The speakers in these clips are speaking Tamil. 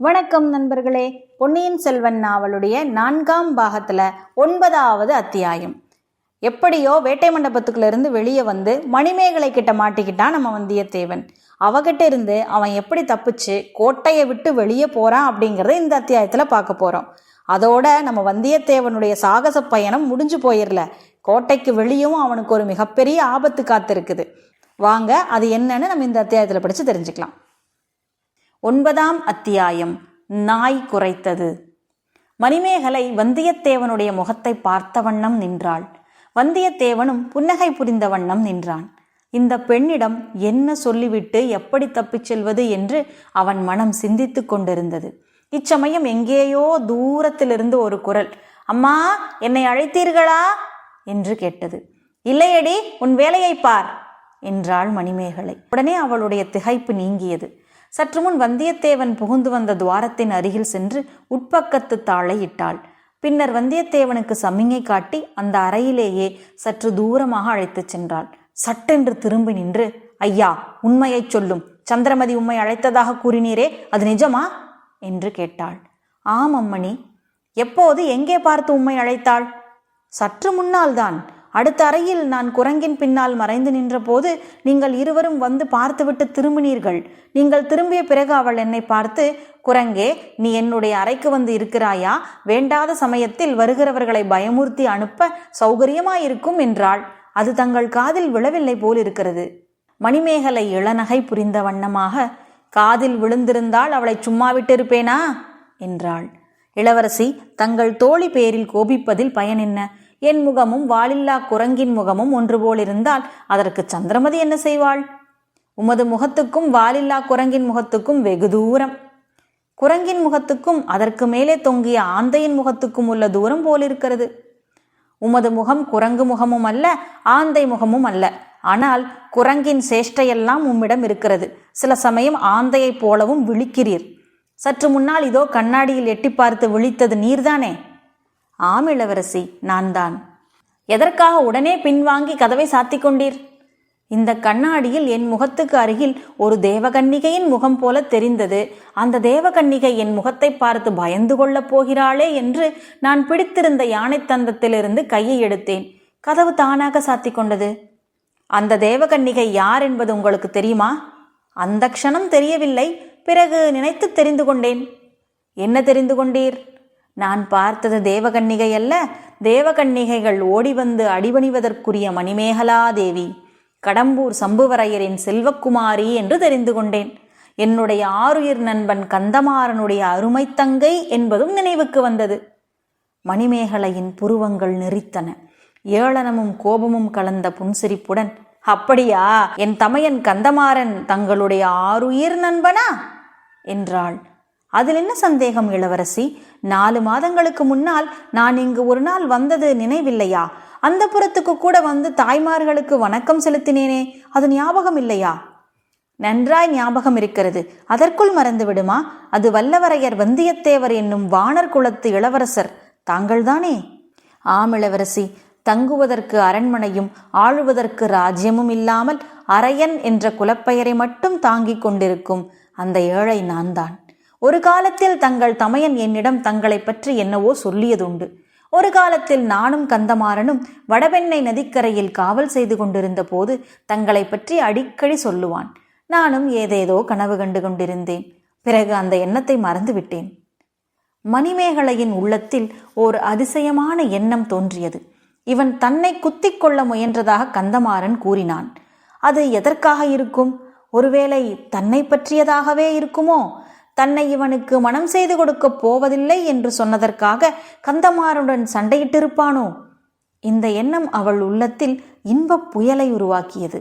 வணக்கம் நண்பர்களே. பொன்னியின் செல்வன் நாவலுடைய நான்காம் பாகத்தில் ஒன்பதாவது அத்தியாயம். எப்படியோ வேட்டை மண்டபத்துக்குள்ளேருந்து வெளியே வந்து மணிமேகலை கிட்ட மாட்டிக்கிட்டான் நம்ம வந்தியத்தேவன். அவகிட்ட இருந்து அவன் எப்படி தப்பிச்சு கோட்டையை விட்டு வெளியே போகிறான் அப்படிங்கிறத இந்த அத்தியாயத்தில் பார்க்க போகிறோம் அதோட நம்ம வந்தியத்தேவனுடைய சாகச பயணம் முடிஞ்சு போயிடல கோட்டைக்கு வெளியும் அவனுக்கு ஒரு மிகப்பெரிய ஆபத்து காத்திருக்குது. வாங்க அது என்னன்னு நம்ம இந்த அத்தியாயத்தில் படித்து தெரிஞ்சுக்கலாம். ஒன்பதாம் அத்தியாயம் நாய் குறைத்தது மணிமேகலை வந்தியத்தேவனுடைய முகத்தை பார்த்த வண்ணம் நின்றாள். வந்தியத்தேவனும் புன்னகை புரிந்த வண்ணம் நின்றான். இந்த பெண்ணிடம் என்ன சொல்லிவிட்டு எப்படி தப்பிச் செல்வது என்று அவன் மனம் சிந்தித்துக் கொண்டிருந்தது. இச்சமயம் எங்கேயோ தூரத்திலிருந்து ஒரு குரல் அம்மா என்னை அழைத்தீர்களா? என்று கேட்டது. இல்லையடி உன் வேலையை பார் என்றாள் மணிமேகலை. உடனே அவளுடைய திகைப்பு நீங்கியது. சற்று முன் வந்தியத்தேவன் புகுந்து வந்த துவாரத்தின் அருகில் சென்று உட்பக்கத்து தாளை இட்டாள். பின்னர் வந்தியத்தேவனுக்கு சமிங்கை காட்டி அந்த அறையிலேயே சற்று தூரமாக அழைத்துச் சென்றாள். சட்டென்று திரும்பி நின்று ஐயா உண்மையைச் சொல்லும். சந்திரமதி உம்மை அழைத்ததாக கூறினீரே அது நிஜமா? என்று கேட்டாள். ஆம் அம்மணி. எப்போது எங்கே பார்த்து உம்மை அழைத்தாள்? சற்று முன்னால்தான். அடுத்த அறையில் நான் குரங்கின் பின்னால் மறைந்து நின்றபோது நீங்கள் இருவரும் வந்து பார்த்துவிட்டு திரும்பினீர்கள். நீங்கள் திரும்பிய பிறகு அவள் என்னை பார்த்து குரங்கே நீ என்னுடைய அறைக்கு வந்து இருக்கிறாயா? வேண்டாத சமயத்தில் வருகிறவர்களை பயமுறுத்தி அனுப்ப சௌகரியமாயிருக்கும் என்றாள். அது தங்கள் காதில் விழவில்லை போல் இருக்கிறது மணிமேகலை இளநகை புரிந்த வண்ணமாக காதில் விழுந்திருந்தால் அவளை சும்மா விட்டிருப்பேனா? என்றாள். இளவரசி தங்கள் தோழி பேரில் கோபிப்பதில் பயன் என்ன? என் முகமும் வாலில்லா குரங்கின் முகமும் ஒன்று போலிருந்தால் அதற்கு சந்திரமதி என்ன செய்வாள்? உமது முகத்துக்கும் வாலில்லா குரங்கின் முகத்துக்கும் வெகு தூரம். குரங்கின் முகத்துக்கும் அதற்கு மேலே தொங்கிய ஆந்தையின் முகத்துக்கும் உள்ள தூரம் போலிருக்கிறது உமது முகம் குரங்கு முகமும் அல்ல ஆந்தை முகமும் அல்ல. ஆனால் குரங்கின் சேஷ்டையெல்லாம் உம்மிடம் இருக்கிறது. சில சமயம் ஆந்தையைப் போலவும் விழிக்கிறீர். சற்று முன்னால் இதோ கண்ணாடியில் எட்டி பார்த்து விழித்தது நீர்தானே? ஆம் இளவரசி நான் தான் எதற்காக உடனே பின்வாங்கி கதவை சாத்திக் கொண்டீர்? இந்த கண்ணாடியில் என் முகத்துக்கு அருகில் ஒரு தேவகன்னிகையின் முகம் போல தெரிந்தது. அந்த தேவகன்னிகை என் முகத்தை பார்த்து பயந்து கொள்ளப் போகிறாளே என்று நான் பிடித்திருந்த யானை தந்தத்திலிருந்து கையை எடுத்தேன். கதவு தானாக சாத்திக் கொண்டது. அந்த தேவகன்னிகை யார் என்பது உங்களுக்கு தெரியுமா? அந்த க்ஷணம் தெரியவில்லை. பிறகு நினைத்து தெரிந்து கொண்டேன். என்ன தெரிந்து கொண்டீர்? நான் பார்த்தது தேவகன்னிகை அல்ல தேவகன்னிகைகள் ஓடி வந்து அடிபணிவதற்குரிய மணிமேகலா தேவி கடம்பூர் சம்புவரையரின் செல்வக்குமாரி என்று தெரிந்து கொண்டேன். என்னுடைய ஆருயிர் நண்பன் கந்தமாறனுடைய அருமை தங்கை என்பதும் நினைவுக்கு வந்தது. மணிமேகலையின் புருவங்கள் நெறித்தன. ஏளனமும் கோபமும் கலந்த புன்சிரிப்புடன் அப்படியா என் தமையன் கந்தமாறன் தங்களுடைய ஆருயிர் நண்பனா? என்றாள். அதில் என்ன சந்தேகம் இளவரசி? நாலு மாதங்களுக்கு முன்னால் நான் இங்கு ஒரு நாள் வந்தது நினைவில்லையா? அந்த புறத்துக்கு கூட வந்து தாய்மார்களுக்கு வணக்கம் செலுத்தினேனே அது ஞாபகம் இல்லையா? நன்றாய் ஞாபகம் இருக்கிறது. அதற்குள் மறந்து விடுமா? அது வல்லவரையர் வந்தியத்தேவர் என்னும் வானர் குலத்து இளவரசர். தாங்கள்தானே? ஆம் இளவரசி. தங்குவதற்கு அரண்மனையும் ஆளுவதற்கு ராஜ்யமும் இல்லாமல் அரையன் என்ற குலப்பெயரை மட்டும் தாங்கிக் கொண்டிருக்கும் அந்த ஏழை நான் தான் ஒரு காலத்தில் தங்கள் தமையன் என்னிடம் தங்களை பற்றி என்னவோ சொல்லியதுண்டு. ஒரு காலத்தில் நானும் கந்தமாறனும் வடபெண்ணை நதிக்கரையில் காவல் செய்து கொண்டிருந்த போது தங்களை பற்றி அடிக்கடி சொல்லுவான். நானும் ஏதேதோ கனவு கண்டு கொண்டிருந்தேன். பிறகு அந்த எண்ணத்தை மறந்துவிட்டேன். மணிமேகலையின் உள்ளத்தில் ஒரு அதிசயமான எண்ணம் தோன்றியது. இவன் தன்னை குத்திக் கொள்ள முயன்றதாக கந்தமாறன் கூறினான். அது எதற்காக இருக்கும்? ஒருவேளை தன்னை பற்றியதாகவே இருக்குமோ? தன்னை இவனுக்கு மனம் செய்து கொடுக்கப் போவதில்லை என்று சொன்னதற்காக கந்தமாறனுடன் சண்டையிட்டிருப்பானோ? இந்த எண்ணம் அவள் உள்ளத்தில் இன்பப் புயலை உருவாக்கியது.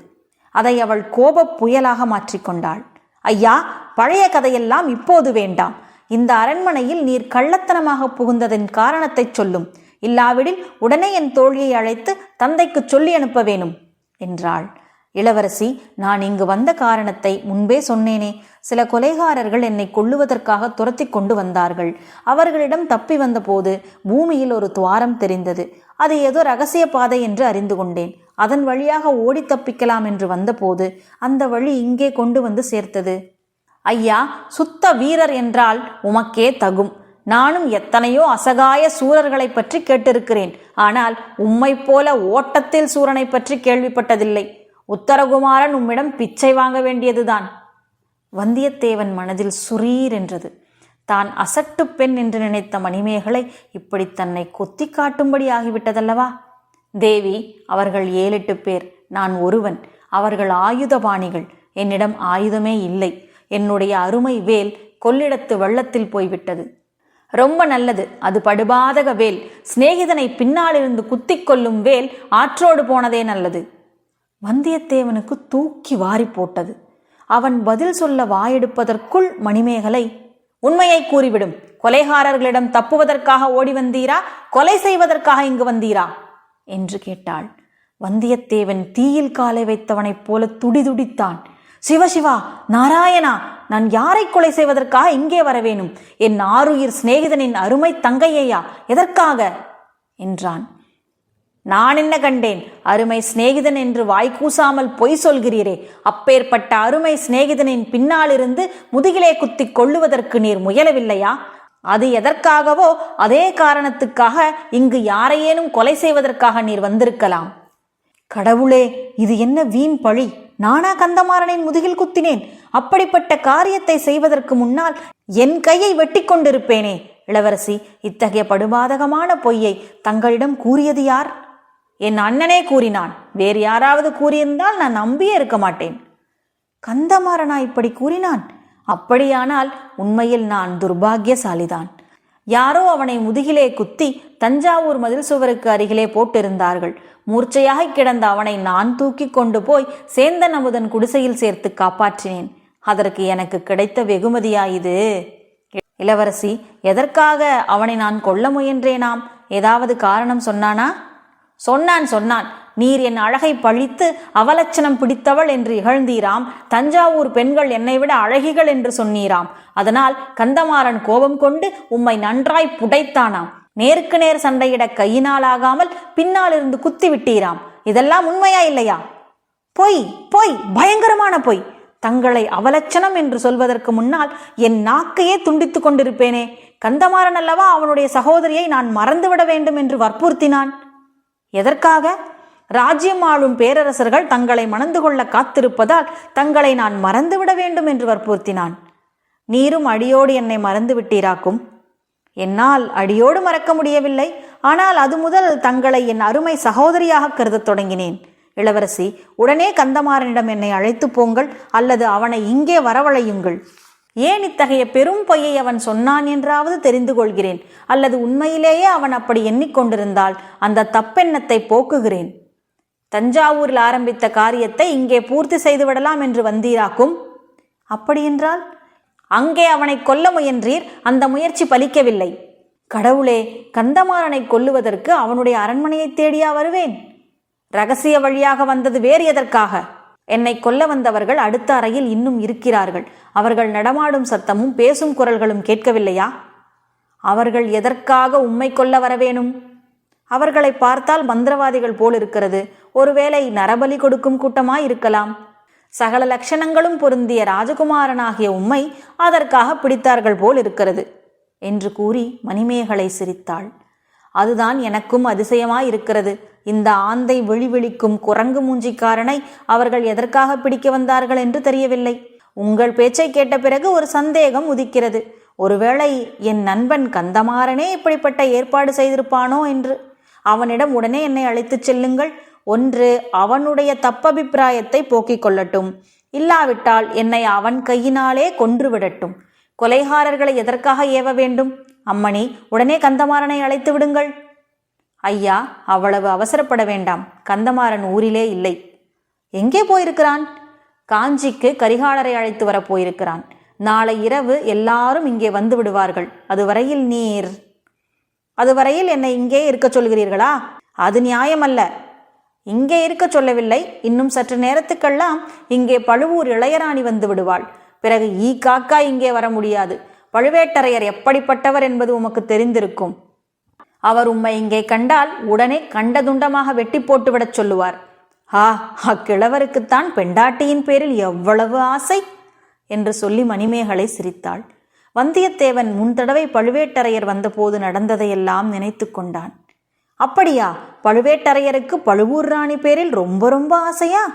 அதை அவள் கோபப் புயலாக மாற்றிக்கொண்டாள் ஐயா பழைய கதையெல்லாம் இப்போது வேண்டாம். இந்த அரண்மனையில் நீர் கள்ளத்தனமாக புகுந்ததன் காரணத்தை சொல்லும். இல்லாவிடில் உடனே என் தோழியை அழைத்து தந்தைக்கு சொல்லி அனுப்ப வேணும் என்றாள். இளவரசி நான் இங்கு வந்த காரணத்தை முன்பே சொன்னேனே. சில கொலைகாரர்கள் என்னை கொள்ளுவதற்காக துரத்தி கொண்டு வந்தார்கள். அவர்களிடம் தப்பி வந்தபோது பூமியில் ஒரு துவாரம் தெரிந்தது. அது ஏதோ ரகசிய பாதை என்று அறிந்து கொண்டேன். அதன் வழியாக ஓடி தப்பிக்கலாம் என்று வந்தபோது அந்த வழி இங்கே கொண்டு வந்து சேர்த்தது. ஐயா சுத்த வீரர் என்றால் உமக்கே தகும். நானும் எத்தனையோ அசகாய சூரர்களைப் பற்றி கேட்டிருக்கிறேன். ஆனால் உம்மைப் போல ஓட்டத்தில் சூரனை பற்றி கேள்விப்பட்டதில்லை. உத்தரகுமாரன் உம்மிடம் பிச்சை வாங்க வேண்டியதுதான். வந்தியத்தேவன் மனதில் சுரீர் என்றது. தான் அசட்டு பெண் என்று நினைத்த மணிமேகலை இப்படி தன்னை கொத்தி காட்டும்படி ஆகிவிட்டதல்லவா? தேவி அவர்கள் ஏழெட்டு பேர் நான் ஒருவன். அவர்கள் ஆயுதபாணிகள். என்னிடம் ஆயுதமே இல்லை. என்னுடைய அருமை வேல் கொள்ளிடத்து வெள்ளத்தில் போய்விட்டது. ரொம்ப நல்லது. அது படுபாதக வேல். சிநேகிதனை பின்னாலிருந்து குத்திக் கொள்ளும் வேல் ஆற்றோடு போனதே நல்லது. வந்தியத்தேவனுக்கு தூக்கி வாரி போட்டது. அவன் பதில் சொல்ல வாயெடுப்பதற்குள் மணிமேகலை உண்மையை கூறிவிடும். கொலைகாரர்களிடம் தப்புவதற்காக ஓடி வந்தீரா? கொலை செய்வதற்காக இங்கு வந்தீரா? என்று கேட்டாள். வந்தியத்தேவன் தீயில் காலை வைத்தவனைப் போல துடிதுடித்தான். சிவசிவா நாராயணா நான் யாரை கொலை செய்வதற்காக இங்கே வரவேணும் என் ஆருயிர் சிநேகிதனின் அருமை தங்கையையா? எதற்காக? என்றான். நான் என்ன கண்டேன்? அருமை சிநேகிதன் என்று வாய்க்கூசாமல் பொய் சொல்கிறீரே. அப்பேற்பட்ட அருமை சிநேகிதனின் பின்னாலிருந்து முதுகிலே குத்திக் கொள்ளுவதற்கு நீர் முயலவில்லையா? அது எதற்காகவோ அதே காரணத்துக்காக இங்கு யாரையேனும் கொலை செய்வதற்காக நீர் வந்திருக்கலாம். கடவுளே இது என்ன வீண் பழி? நானா கந்தமாறனின் முதுகில் குத்தினேன்? அப்படிப்பட்ட காரியத்தை செய்வதற்கு முன்னால் என் கையை வெட்டி கொண்டிருப்பேனே. இளவரசி இத்தகைய படுபாதகமான பொய்யை தங்களிடம் கூறியது யார்? என் அண்ணனே கூறினான். வேறு யாராவது கூறியிருந்தால் நான் நம்பியே இருக்க மாட்டேன். கந்தமாறனா இப்படி கூறினான்? அப்படியானால் உண்மையில் நான் துர்பாக்கியசாலிதான் யாரோ அவனை முதுகிலே குத்தி தஞ்சாவூர் மதில் சுவருக்கு அருகிலே போட்டிருந்தார்கள். மூர்ச்சையாக கிடந்த அவனை நான் தூக்கி கொண்டு போய் சேந்தன் அமுதன் குடிசையில் சேர்த்து காப்பாற்றினேன். அதற்கு எனக்கு கிடைத்த வெகுமதியா இது? இளவரசி எதற்காக அவனை நான் கொல்ல முயன்றேனாம்? ஏதாவது காரணம் சொன்னானா? சொன்னான் சொன்னான். நீர் என் அழகை பழித்து அவலட்சணம் பிடித்தவள் என்று இகழ்ந்தீராம். தஞ்சாவூர் பெண்கள் என்னை விட அழகிகள் என்று சொன்னீராம். அதனால் கந்தமாறன் கோபம் கொண்டு உம்மை நன்றாய் புடைத்தானாம். நேருக்கு நேர் சண்டையிட கையினால் ஆகாமல் பின்னால் இருந்து குத்தி விட்டீராம். இதெல்லாம் உண்மையா இல்லையா? பொய் பொய் பயங்கரமான பொய். தங்களை அவலட்சணம் என்று சொல்வதற்கு முன்னால் என் நாக்கையே துண்டித்துக் கொண்டிருப்பேனே. கந்தமாறன் அல்லவா அவனுடைய சகோதரியை நான் மறந்துவிட வேண்டும் என்று வற்புறுத்தினான்? எதற்காக? ராஜ்யம் ஆளும் பேரரசர்கள் தங்களை மணந்து கொள்ள காத்திருப்பதால் தங்களை நான் மறந்துவிட வேண்டும் என்று வற்புறுத்தினான். நீரும் அடியோடு என்னை மறந்து விட்டீராக்கும். என்னால் அடியோடு மறக்க முடியவில்லை. ஆனால் அது முதல் தங்களை என் அருமை சகோதரியாக கருதத் தொடங்கினேன். இளவரசி உடனே கந்தமாறனிடம் என்னை அழைத்து போங்கள் அல்லது அவனை இங்கே வரவழையுங்கள். ஏன் இத்தகைய பெரும் பொய்யை அவன் சொன்னான் என்றாவது தெரிந்து கொள்கிறேன். அல்லது உண்மையிலேயே அவன் அப்படி எண்ணிக்கொண்டிருந்தால் அந்த தப்பெண்ணத்தை போக்குகிறேன். தஞ்சாவூரில் ஆரம்பித்த காரியத்தை இங்கே பூர்த்தி செய்துவிடலாம் என்று வந்தீராக்கும்? அப்படியென்றால் அங்கே அவனை கொல்ல முயன்றீர் அந்த முயற்சி பலிக்கவில்லை. கடவுளே கந்தமாறனை கொல்லுவதற்கு அவனுடைய அரண்மனையை தேடியா வருவேன்? ரகசிய வழியாக வந்தது வேறு எதற்காக? என்னை கொல்ல வந்தவர்கள் அடுத்த அறையில் இன்னும் இருக்கிறார்கள். அவர்கள் நடமாடும் சத்தமும் பேசும் குரல்களும் கேட்கவில்லையா? அவர்கள் எதற்காக உம்மை கொல்ல வரவேணும் அவர்களை பார்த்தால் மந்திரவாதிகள் போல் இருக்கிறது. ஒருவேளை நரபலி கொடுக்கும் கூட்டமாய் இருக்கலாம். சகல லட்சணங்களும் பொருந்திய ராஜகுமாரனாகிய உம்மை அதற்காக பிடித்தார்கள் போல் இருக்கிறது என்று கூறி மணிமேகலை சிரித்தாள். அதுதான் எனக்கும் அதிசயமாய் இருக்கிறது. இந்த ஆந்தை விழிவிழிக்கும் குரங்கு மூஞ்சிக்காரனை அவர்கள் எதற்காக பிடிக்க வந்தார்கள் என்று தெரியவில்லை. உங்கள் பேச்சை கேட்ட பிறகு ஒரு சந்தேகம் உதிக்கிறது. ஒருவேளை என் நண்பன் கந்தமாறனே இப்படிப்பட்ட ஏற்பாடு செய்திருப்பானோ என்று. அவனிடம் உடனே என்னை அழைத்துச் செல்லுங்கள். ஒன்று அவனுடைய தப்பபிப்பிராயத்தை போக்கிக் கொள்ளட்டும். இல்லாவிட்டால் என்னை அவன் கையினாலே கொன்று விடட்டும் கொலைகாரர்களை எதற்காக ஏவ வேண்டும்? அம்மணி உடனே கந்தமாறனை அழைத்து விடுங்கள். ஐயா அவ்வளவு அவசரப்பட வேண்டாம். கந்தமாறன் ஊரிலே இல்லை. எங்கே போயிருக்கிறான்? காஞ்சிக்கு கரிகாலரை அழைத்து வர போயிருக்கிறான். நாளை இரவு எல்லாரும் இங்கே வந்து விடுவார்கள். அதுவரையில் நீர். அதுவரையில் என்னை இங்கே இருக்க சொல்கிறீர்களா? அது நியாயமல்ல. இங்கே இருக்க சொல்லவில்லை. இன்னும் சற்று நேரத்துக்கெல்லாம் இங்கே பழுவூர் இளையராணி வந்து விடுவாள். பிறகு ஈ காக்கா இங்கே வர முடியாது. பழுவேட்டரையர் எப்படிப்பட்டவர் என்பது உமக்கு தெரிந்திருக்கும். அவர் உம்மை இங்கே கண்டால் உடனே கண்டதுண்டமாக வெட்டி போட்டுவிடச் சொல்லுவார். ஆ அக்கிழவருக்குத்தான் பெண்டாட்டியின் பேரில் எவ்வளவு ஆசை? என்று சொல்லி மணிமேகலை சிரித்தாள். வந்தியத்தேவன் முன் தடவை பழுவேட்டரையர் வந்தபோது நடந்ததையெல்லாம் நினைத்து கொண்டான். அப்படியா பழுவேட்டரையருக்கு பழுவூர் ராணி பேரில் ரொம்ப ரொம்ப ஆசையா?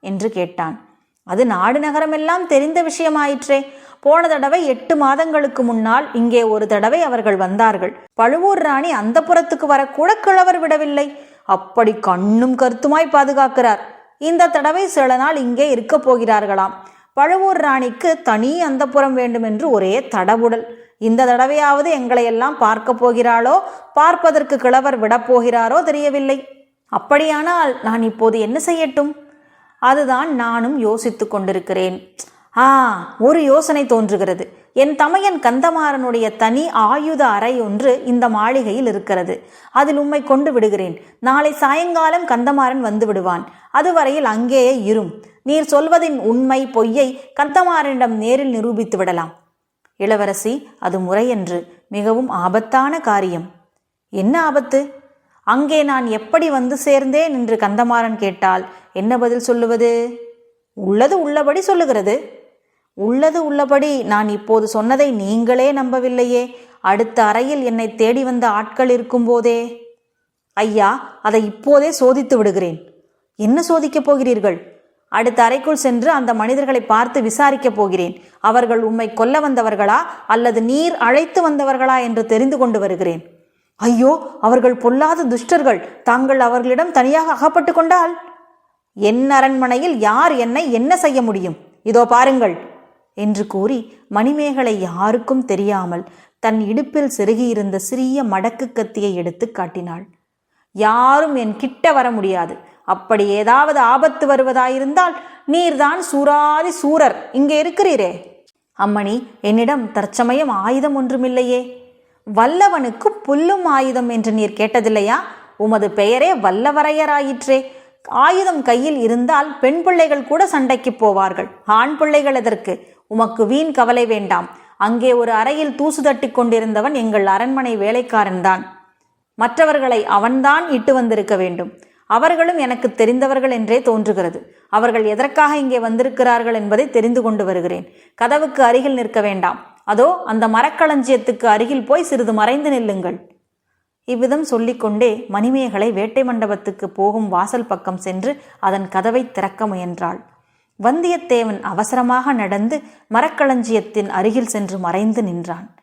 என்று கேட்டான். அது நாடு நகரமெல்லாம் தெரிந்த விஷயமாயிற்றே. போன தடவை எட்டு மாதங்களுக்கு முன்னால் இங்கே ஒரு தடவை அவர்கள் வந்தார்கள். பழுவூர் ராணி அந்த புறத்துக்கு வரக்கூட கிழவர் விடவில்லை. அப்படி கண்ணும் கருத்துமாய் பாதுகாக்கிறார். இந்த தடவை சில நாள் இங்கே இருக்கப் போகிறார்களாம். பழுவூர் ராணிக்கு தனி அந்தப்புறம் வேண்டுமென்று ஒரே தடவுடல் இந்த தடவையாவது எங்களையெல்லாம் பார்க்க போகிறாளோ பார்ப்பதற்கு கிழவர் விடப் போகிறாரோ தெரியவில்லை. அப்படியானால் நான் இப்போது என்ன செய்யட்டும்? அதுதான் நானும் யோசித்து கொண்டிருக்கிறேன். ஆ ஒரு யோசனை தோன்றுகிறது. என் தமையன் கந்தமாறனுடைய தனி ஆயுத அறை ஒன்று இந்த மாளிகையில் இருக்கிறது. அதில் உம்மை கொண்டு விடுகிறேன். நாளை சாயங்காலம் கந்தமாறன் வந்து விடுவான். அதுவரையில் அங்கேயே இரும். நீர் சொல்வதின் உண்மை பொய்யை கந்தமாறனிடம் நேரில் நிரூபித்து விடலாம். இளவரசி அது முறையன்று. மிகவும் ஆபத்தான காரியம். என்ன ஆபத்து? அங்கே நான் எப்படி வந்து சேர்ந்தேன்? என்று கந்தமாறன் கேட்டால் என்ன பதில் சொல்லுவது? உள்ளது உள்ளபடி சொல்லுகிறது. உள்ளது உள்ளபடி நான் இப்போது சொன்னதை நீங்களே நம்பவில்லையே. அடுத்த அறையில் என்னை தேடி வந்த ஆட்கள் இருக்கும்போதே ஐயா அதை இப்போதே சோதித்து விடுகிறேன். என்ன சோதிக்கப் போகிறீர்கள்? அடுத்த அறைக்குள் சென்று அந்த மனிதர்களை பார்த்து விசாரிக்கப் போகிறேன். அவர்கள் உம்மை கொல்ல வந்தவர்களா அல்லது நீர் அழைத்து வந்தவர்களா என்று தெரிந்து கொண்டு வருகிறேன். ஐயோ அவர்கள் பொல்லாத துஷ்டர்கள். தாங்கள் அவர்களிடம் தனியாக அகப்பட்டு கொண்டால்? என் அரண்மனையில் யார் என்னை என்ன செய்ய முடியும்? இதோ பாருங்கள். என்று கூறி மணிமேகலை யாருக்கும் தெரியாமல் தன் இடுப்பில் செருகியிருந்த சிறிய மடக்கு கத்தியை எடுத்து காட்டினாள். யாரும் என் கிட்ட வர முடியாது. அப்படி ஏதாவது ஆபத்து வருவதாயிருந்தால் நீர்தான் சூராதி சூரர். இங்கே இருக்கிறீரே. அம்மணி என்னிடம் தற்சமயம் ஆயுதம் ஒன்றுமில்லையே. வல்லவனுக்கு புல்லும் ஆயுதம் என்று நீர் கேட்டதில்லையா? உமது பெயரே வல்லவரையராயிற்றே. ஆயுதம் கையில் இருந்தால் பெண் பிள்ளைகள் கூட சண்டைக்கு போவார்கள். ஆண் பிள்ளைகள் எதற்கு? உமக்கு வீண் கவலை வேண்டாம். அங்கே ஒரு அறையில் தூசு தட்டி கொண்டிருந்தவன் எங்கள் அரண்மனை வேலைக்காரன்தான் மற்றவர்களை அவன்தான் இட்டு வந்திருக்க வேண்டும். அவர்களும் எனக்கு தெரிந்தவர்கள் என்றே தோன்றுகிறது. அவர்கள் எதற்காக இங்கே வந்திருக்கிறார்கள் என்பதை தெரிந்து கொண்டு வருகிறேன். கதவுக்கு அருகில் நிற்க வேண்டாம். அதோ அந்த மரக்களஞ்சியத்துக்கு அருகில் போய் சிறிது மறைந்து நில்லுங்கள். இவ்விதம் சொல்லிக்கொண்டே மணிமேகலை வேட்டை மண்டபத்துக்கு போகும் வாசல் பக்கம் சென்று அதன் கதவை திறக்க முயன்றாள். வந்தியத்தேவன் அவசரமாக நடந்து மரக்களஞ்சியத்தின் அருகில் சென்று மறைந்து நின்றான்.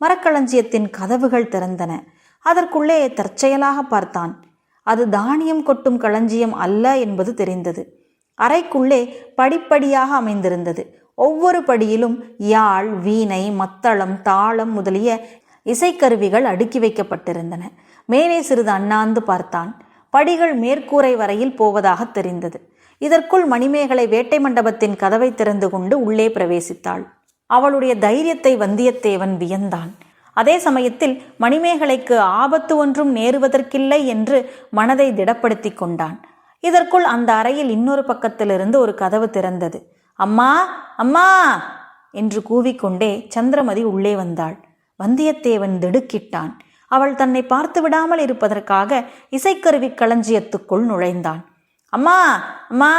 மரக்களஞ்சியத்தின் கதவுகள் திறந்தன. அதற்குள்ளே தற்செயலாக பார்த்தான். அது தானியம் கொட்டும் களஞ்சியம் அல்ல என்பது தெரிந்தது. அறைக்குள்ளே படிப்படியாக அமைந்திருந்தது. ஒவ்வொரு படியிலும் யாழ் வீணை மத்தளம் தாளம் முதலிய இசைக்கருவிகள் அடுக்கி வைக்கப்பட்டிருந்தன. மேலே சிறிது அண்ணாந்து பார்த்தான். படிகள் மேற்கூரை வரையில் போவதாக தெரிந்தது. இதற்குள் மணிமேகலை வேட்டை மண்டபத்தின் கதவை திறந்து கொண்டு உள்ளே பிரவேசித்தாள். அவளுடைய தைரியத்தை வந்தியத்தேவன் வியந்தான். அதே சமயத்தில் மணிமேகலைக்கு ஆபத்து ஒன்றும் நேருவதற்கில்லை என்று மனதை திடப்படுத்தி கொண்டான். இதற்குள் அந்த அறையில் இன்னொரு பக்கத்திலிருந்து ஒரு கதவு திறந்தது. அம்மா அம்மா! என்று கூவிக்கொண்டே சந்திரமதி உள்ளே வந்தாள். வந்தியத்தேவன் திடுக்கிட்டான். அவள் தன்னை பார்த்து விடாமல் இருப்பதற்காக இசைக்கருவி களஞ்சியத்துக்குள் நுழைந்தான். அம்மா அம்மா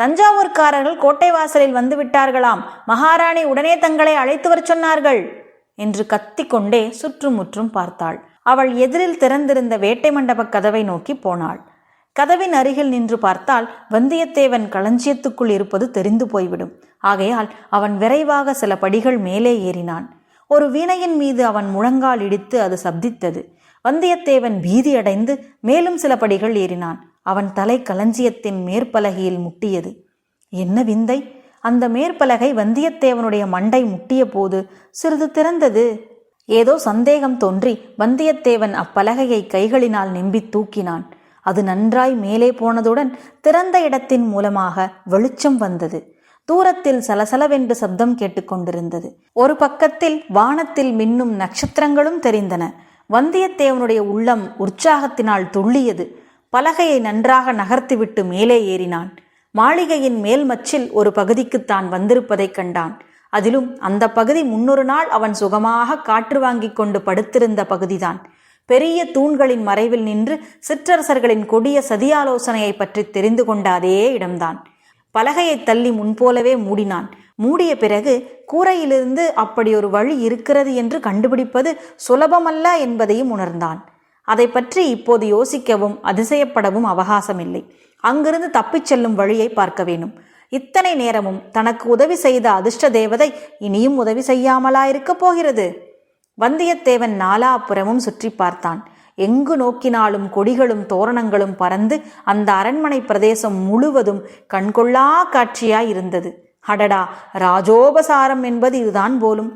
தஞ்சாவூர்காரர்கள் கோட்டை வாசலில் வந்து விட்டார்களாம். மகாராணி உடனே தங்களை அழைத்து வர சொன்னார்கள் என்று கத்திக்கொண்டே சுற்றுமுற்றும் பார்த்தாள். அவள் எதிரில் திறந்திருந்த வேட்டை மண்டப கதவை நோக்கி போனாள். கதவின் அருகில் நின்று பார்த்தால் வந்தியத்தேவன் களஞ்சியத்துக்குள் இருப்பது தெரிந்து போய்விடும். ஆகையால் அவன் விரைவாக சில படிகள் மேலே ஏறினான். ஒரு வீணையின் மீது அவன் முழங்கால் இடித்து அது சப்தித்தது. வந்தியத்தேவன் பீதியடைந்து மேலும் சில படிகள் ஏறினான். அவன் தலை களஞ்சியத்தின் மேற்பலகையில் முட்டியது. என்ன விந்தை? அந்த மேற்பலகை வந்தியத்தேவனுடைய மண்டை முட்டிய போது சிறிது திறந்தது. ஏதோ சந்தேகம் தோன்றி வந்தியத்தேவன் அப்பலகையை கைகளினால் நெம்பி தூக்கினான். அது நன்றாய் மேலே போனதுடன் திறந்த இடத்தின் மூலமாக வெளிச்சம் வந்தது. தூரத்தில் சலசலவென்று சப்தம் கேட்டுக்கொண்டிருந்தது ஒரு பக்கத்தில் வானத்தில் மின்னும் நட்சத்திரங்களும் தெரிந்தன. வந்தியத்தேவனுடைய உள்ளம் உற்சாகத்தினால் துள்ளியது. பலகையை நன்றாக நகர்த்திவிட்டு மேலே ஏறினான். மாளிகையின் மேல் மச்சில் ஒரு பகுதிக்கு தான் வந்திருப்பதைக் கண்டான். அதிலும் அந்த பகுதி முன்னொரு நாள் அவன் சுகமாக காற்று வாங்கிக் கொண்டு படுத்திருந்த பகுதிதான். பெரிய தூண்களின் மறைவில் நின்று சிற்றரசர்களின் கொடிய சதியாலோசனையை பற்றி தெரிந்து கொண்ட அதே இடம்தான். பலகையை தள்ளி முன்போலவே மூடினான். மூடிய பிறகு கூரையிலிருந்து அப்படி ஒரு வழி இருக்கிறது என்று கண்டுபிடிப்பது சுலபமல்ல என்பதையும் உணர்ந்தான். அதை பற்றி இப்போது யோசிக்கவும் அதிசயப்படவும் அவகாசமில்லை. அங்கிருந்து தப்பிச் செல்லும் வழியை பார்க்க வேணும் இத்தனை நேரமும் தனக்கு உதவி செய்த அதிர்ஷ்ட தேவதை இனியும் உதவி செய்யாமலா இருக்கப் போகிறது? வந்தியத்தேவன் நாலாபுறமும் சுற்றி பார்த்தான். எங்கு நோக்கினாலும் கொடிகளும் தோரணங்களும் பறந்து அந்த அரண்மனை பிரதேசம் முழுவதும் கண்கொள்ளா காட்சியாய் இருந்தது. அடடா ராஜோபசாரம் என்பது இதுதான் போலும்.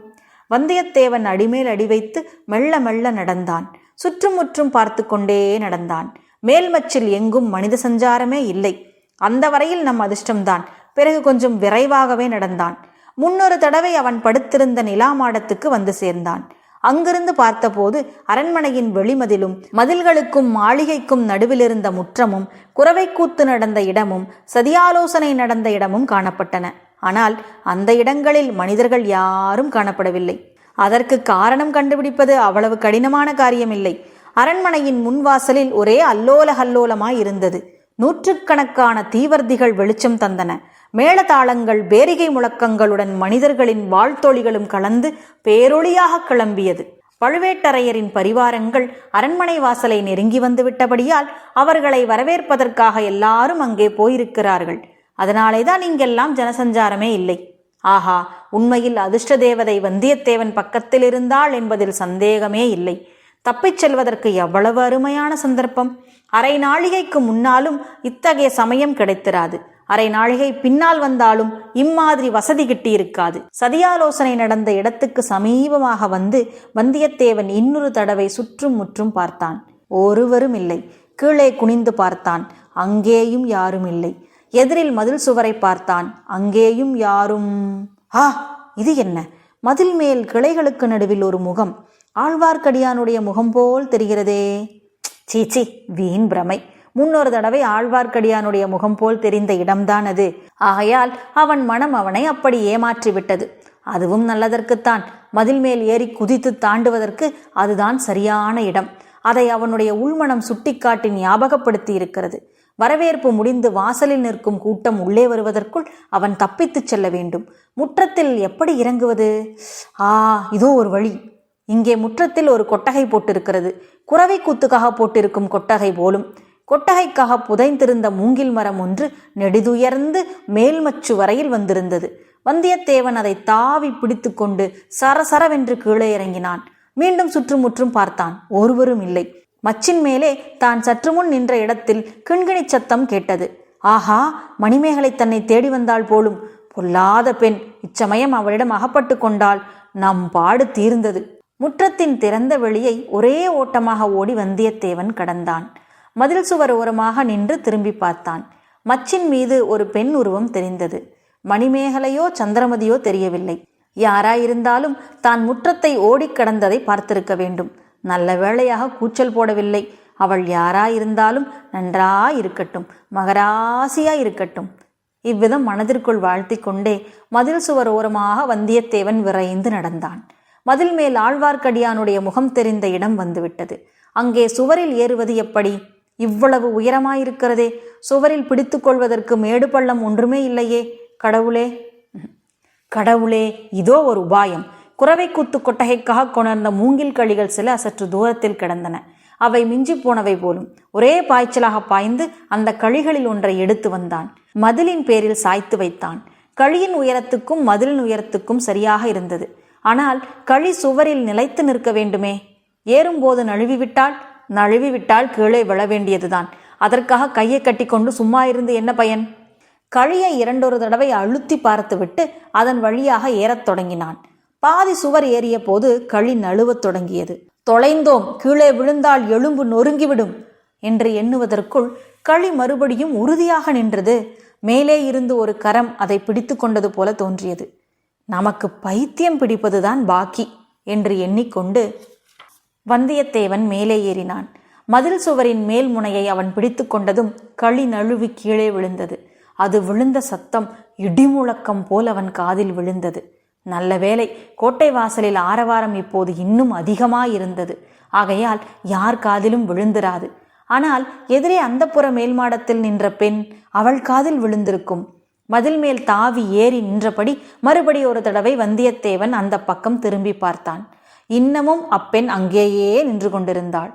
வந்தியத்தேவன் அடிமேல் அடி வைத்து மெல்ல மெல்ல நடந்தான். சுற்றுமுற்றும் பார்த்து கொண்டே நடந்தான். மேல்மச்சில் எங்கும் மனித சஞ்சாரமே இல்லை. அந்த வரையில் நம் அதிர்ஷ்டம்தான். பிறகு கொஞ்சம் விரைவாகவே நடந்தான். முன்னொரு தடவை அவன் படுத்திருந்த நிலா மாடத்துக்கு வந்து சேர்ந்தான். அங்கிருந்து பார்த்தபோது அரண்மனையின் வெளிமதிலும் மதில்களுக்கும் மாளிகைக்கும் நடுவிலிருந்த முற்றமும் குறவைக்கூத்து நடந்த இடமும் சதியாலோசனை நடந்த இடமும் காணப்பட்டன. ஆனால் அந்த இடங்களில் மனிதர்கள் யாரும் காணப்படவில்லை. அதற்கு காரணம் கண்டுபிடிப்பது அவ்வளவு கடினமான காரியமில்லை. அரண்மனையின் முன்வாசலில் ஒரே அல்லோல கல்லோலமாய் இருந்தது. நூற்றுக்கணக்கான தீவர்த்திகள் வெளிச்சம் தந்தன. மேளதாளங்கள் பேரிகை முழக்கங்களுடன் மனிதர்களின் வாழ்த்தொழிகளும் கலந்து பேரொளியாக கிளம்பியது. பழுவேட்டரையரின் பரிவாரங்கள் அரண்மனை வாசலை நெருங்கி வந்து விட்டபடியால் அவர்களை வரவேற்பதற்காக எல்லாரும் அங்கே போயிருக்கிறார்கள். அதனாலே தான் இங்கெல்லாம் ஜனசஞ்சாரமே இல்லை. ஆஹா உண்மையில் அதிர்ஷ்ட தேவதை வந்தியத்தேவன் பக்கத்தில் இருந்தாள் என்பதில் சந்தேகமே இல்லை. தப்பிச் செல்வதற்கு எவ்வளவு அருமையான சந்தர்ப்பம். அரை நாழிகைக்கு முன்னாலும் இத்தகைய சமயம் கிடைத்திராது. அரை நாழிகை பின்னால் வந்தாலும் இம்மாதிரி வசதி கிட்டி இருக்காது சதியாலோசனை நடந்த இடத்துக்கு சமீபமாக வந்து வந்தியத்தேவன் இன்னொரு தடவை சுற்றும் முற்றும் பார்த்தான். ஒருவரும் இல்லை. கீழே குனிந்து பார்த்தான். அங்கேயும் யாரும் இல்லை. எதிரில் மதில் சுவரை பார்த்தான். அங்கேயும் யாரும். ஆ இது என்ன? மதில் மேல் கிளைகளுக்கு நடுவில் ஒரு முகம். ஆழ்வார்க்கடியானுடைய முகம் போல் தெரிகிறதே. சீச்சி வீண் பிரமை. முன்னொரு தடவை ஆழ்வார்க்கடியானுடைய முகம் போல் தெரிந்த இடம்தான் அது. ஆகையால் அவன் மனம் அவனை அப்படி ஏமாற்றிவிட்டது. அதுவும் நல்லதற்குத்தான். மதில் மேல் ஏறி குதித்து தாண்டுவதற்கு அதுதான் சரியான இடம். அதை அவனுடைய உள்மனம் சுட்டிக்காட்டி ஞாபகப்படுத்தி இருக்கிறது வரவேற்பு முடிந்து வாசலில் நிற்கும் கூட்டம் உள்ளே வருவதற்குள் அவன் தப்பித்துச் செல்ல வேண்டும். முற்றத்தில் எப்படி இறங்குவது? ஆ இதோ ஒரு வழி. இங்கே முற்றத்தில் ஒரு கொட்டகை போட்டிருக்கிறது. குறவை கூத்துக்காக போட்டிருக்கும் கொட்டகை போலும். கொட்டகைக்காக புதைந்திருந்த மூங்கில் மரம் ஒன்று நெடுதுயர்ந்து மேல்மச்சு வரையில் வந்திருந்தது. வந்தியத்தேவன் அதை தாவி பிடித்து கொண்டு சரசரவென்று கீழே இறங்கினான். மீண்டும் சுற்றுமுற்றும் பார்த்தான். ஒருவரும் இல்லை. மச்சின் மேலே தான் சற்று முன் நின்ற இடத்தில் கிண்கிணி சத்தம் கேட்டது. ஆஹா மணிமேகலை தன்னை தேடி வந்தாள் போலும். பொல்லாத பெண் இச்சமயம் அவளிடம் அகப்பட்டு கொண்டால் நம் பாடு தீர்ந்தது. முற்றத்தின் திறந்த வெளியை ஒரே ஓட்டமாக ஓடி வந்தியத்தேவன் கடந்தான். மதில் சுவர் ஓரமாக நின்று திரும்பி பார்த்தான். மச்சின் மீது ஒரு பெண் உருவம் தெரிந்தது. மணிமேகலையோ சந்திரமதியோ தெரியவில்லை. யாராயிருந்தாலும் தான் முற்றத்தை ஓடிக் கடந்ததை பார்த்திருக்க வேண்டும். நல்ல வேளையாக கூச்சல் போடவில்லை. அவள் யாராயிருந்தாலும் நன்றா இருக்கட்டும் மகராசியா இருக்கட்டும் இவ்விதம் மனதிற்குள் வாழ்த்தி கொண்டே மதில் சுவர் ஓரமாக வந்தியத்தேவன் விரைந்து நடந்தான். மதில் மேல் ஆழ்வார்க்கடியானுடைய முகம் தெரிந்த இடம் வந்துவிட்டது. அங்கே சுவரில் ஏறுவது எப்படி? இவ்வளவு உயரமாயிருக்கிறதே சுவரில் பிடித்து கொள்வதற்கு மேடு பள்ளம் ஒன்றுமே இல்லையே. கடவுளே கடவுளே இதோ ஒரு உபாயம். குறவை கூத்து கொட்டகைக்காக கொணர்ந்த மூங்கில் களிகள் சில சற்று தூரத்தில் கிடந்தன. அவை மிஞ்சி போனவை போலும் ஒரே பாய்ச்சலாக பாய்ந்து அந்த களிகளில் ஒன்றை எடுத்து வந்தான். மதிலின் பேரில் சாய்த்து வைத்தான். களியின் உயரத்துக்கும் மதிலின் உயரத்துக்கும் சரியாக இருந்தது. ஆனால் களி சுவரில் நிலைத்து நிற்க வேண்டுமே? ஏறும்போது நழுவிவிட்டால்? நழுவிவிட்டால் கீழே விழ வேண்டியதுதான். அதற்காக கையை கட்டிக்கொண்டு சும்மா இருந்து என்ன பயன்? களியை இரண்டொரு தடவை அழுத்தி பார்த்துவிட்டு அதன் வழியாக ஏறத் தொடங்கினான். பாதி சுவர் ஏறிய போது களி நழுவத் தொடங்கியது. தொலைந்தோம் கீழே விழுந்தால் எலும்பு நொறுங்கிவிடும் என்று எண்ணுவதற்குள் களி மறுபடியும் உறுதியாக நின்றது. மேலே இருந்து ஒரு கரம் அதை பிடித்து கொண்டது போல தோன்றியது. நமக்கு பைத்தியம் பிடிப்பதுதான் பாக்கி என்று எண்ணிக்கொண்டு வந்தியத்தேவன் மேலே ஏறினான். மதில் சுவரின் மேல் முனையை அவன் பிடித்து கொண்டதும் களி நழுவி கீழே விழுந்தது. அது விழுந்த சத்தம் இடிமுழக்கம் போல் அவன் காதில் விழுந்தது. நல்ல வேலை கோட்டை வாசலில் ஆரவாரம் இப்போது இன்னும் அதிகமாயிருந்தது. ஆகையால் யார் காதிலும் விழுந்திராது. ஆனால் எதிரே அந்த புற மேல் மாடத்தில் நின்ற பெண் அவள் காதில் விழுந்திருக்கும். மதில் மேல் தாவி ஏறி நின்றபடி மறுபடி ஒரு தடவை வந்தியத்தேவன் அந்த பக்கம் திரும்பி பார்த்தான். இன்னமும் அப்பெண் அங்கேயே நின்று கொண்டிருந்தாள்.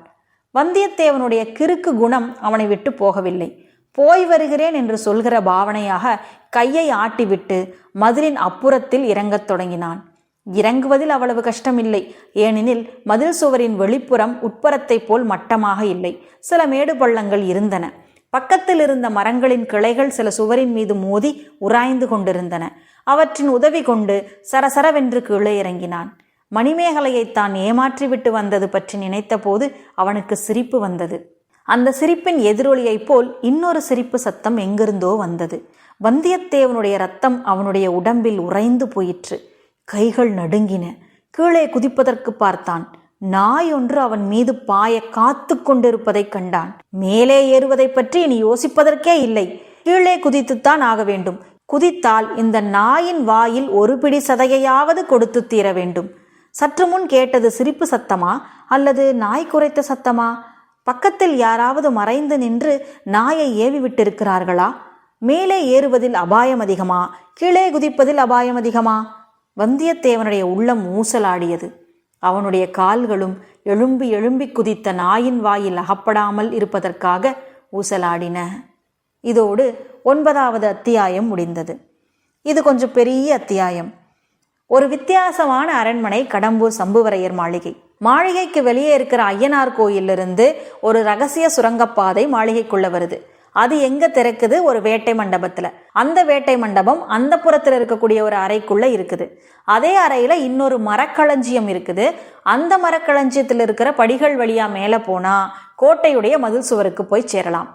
வந்தியத்தேவனுடைய கிறுக்கு குணம் அவனை விட்டு போகவில்லை. போய் வருகிறேன் என்று சொல்கிற பாவனையாக கையை ஆட்டிவிட்டு மதிலின் அப்புறத்தில் இறங்கத் தொடங்கினான். இறங்குவதில் அவ்வளவு கஷ்டமில்லை. ஏனெனில் மதில் சுவரின் வெளிப்புறம் உட்புறத்தைப் போல் மட்டமாக இல்லை. சில மேடு பள்ளங்கள் இருந்தன. பக்கத்தில் இருந்த மரங்களின் கிளைகள் சில சுவரின் மீது மோதி உராய்ந்து கொண்டிருந்தன. அவற்றின் உதவி கொண்டு சரசரவென்று கீழே இறங்கினான். மணிமேகலையை தான் ஏமாற்றிவிட்டு வந்தது பற்றி நினைத்தபோது அவனுக்கு சிரிப்பு வந்தது. அந்த சிரிப்பின் எதிரொலியைப் போல் இன்னொரு சிரிப்பு சத்தம் எங்கிருந்தோ வந்தது. வந்தியத்தேவனுடைய ரத்தம் அவனுடைய உடம்பில் உறைந்து போயிற்று. கைகள் நடுங்கின. கீழே குதிப்பதற்கு பார்த்தான். நாய் ஒன்று அவன் மீது பாய காத்து கொண்டிருப்பதைக் கண்டான். மேலே ஏறுவதைப் பற்றி இனி யோசிப்பதற்கே இல்லை. கீழே குதித்துத்தான் ஆக வேண்டும். குதித்தால் இந்த நாயின் வாயில் ஒரு பிடி சதையையாவது கொடுத்து தீர வேண்டும். சற்று முன் கேட்டது சிரிப்பு சத்தமா அல்லது நாய் குறைத்த சத்தமா? பக்கத்தில் யாராவது மறைந்து நின்று நாயை ஏவி விட்டிருக்கிறார்களா மேலே ஏறுவதில் அபாயம் அதிகமா? கீழே குதிப்பதில் அபாயம் அதிகமா? வந்தியத்தேவனுடைய உள்ளம் ஊசலாடியது. அவனுடைய கால்களும் எழும்பி எழும்பி குதித்த நாயின் வாயில் அகப்படாமல் இருப்பதற்காக ஊசலாடின. இதோடு ஒன்பதாவது அத்தியாயம் முடிந்தது. இது கொஞ்சம் பெரிய அத்தியாயம். ஒரு வித்தியாசமான அரண்மனை கடம்பூர் சம்புவரையர் மாளிகை. மாளிகைக்கு வெளியே இருக்கிற ஐயனார் கோயிலிருந்து ஒரு ரகசிய சுரங்கப்பாதை மாளிகைக்குள்ள வருது. அது எங்க திறக்குது? ஒரு வேட்டை மண்டபத்துல. அந்த வேட்டை மண்டபம் அந்த புறத்துல இருக்கக்கூடிய ஒரு அறைக்குள்ள இருக்குது. அதே அறையில இன்னொரு மரக்களஞ்சியம் இருக்குது. அந்த மரக்களஞ்சியத்தில் இருக்கிற படிகள் வழியா மேல போனா கோட்டையுடைய மதில் சுவருக்கு போய் சேரலாம்.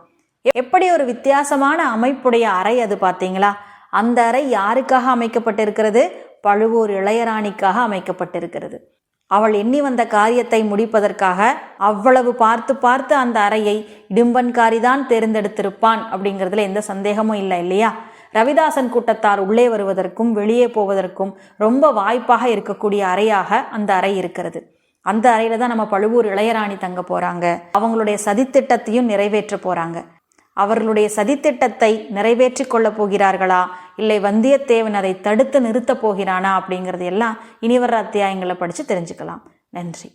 எப்படி ஒரு வித்தியாசமான அமைப்புடைய அறை அது பார்த்தீங்களா அந்த அறை யாருக்காக அமைக்கப்பட்டிருக்கிறது? பழுவூர் இளையராணிக்காக அமைக்கப்பட்டிருக்கிறது. அவள் எண்ணி வந்த காரியத்தை முடிப்பதற்காக அவ்வளவு பார்த்து பார்த்து அந்த அறையை இடும்பன்காரிதான் தேர்ந்தெடுத்திருப்பான் அப்படிங்கிறதுல எந்த சந்தேகமும் இல்லை இல்லையா? ரவிதாசன் கூட்டத்தார் உள்ளே வருவதற்கும் வெளியே போவதற்கும் ரொம்ப வாய்ப்பாக இருக்கக்கூடிய அறையாக அந்த அறை இருக்கிறது. அந்த அறையில தான் நம்ம பழுவூர் இளையராணி தங்க போறாங்க. அவங்களுடைய சதித்திட்டத்தையும் நிறைவேற்ற போறாங்க. அவர்களுடைய சதித்திட்டத்தை நிறைவேற்றி கொள்ளப் போகிறார்களா? இல்லை வந்தியத்தேவன் அதை தடுத்து நிறுத்தப் போகிறானா அப்படிங்கிறது எல்லாம் இனிவர அத்தியாயங்களை படித்து தெரிஞ்சுக்கலாம். நன்றி.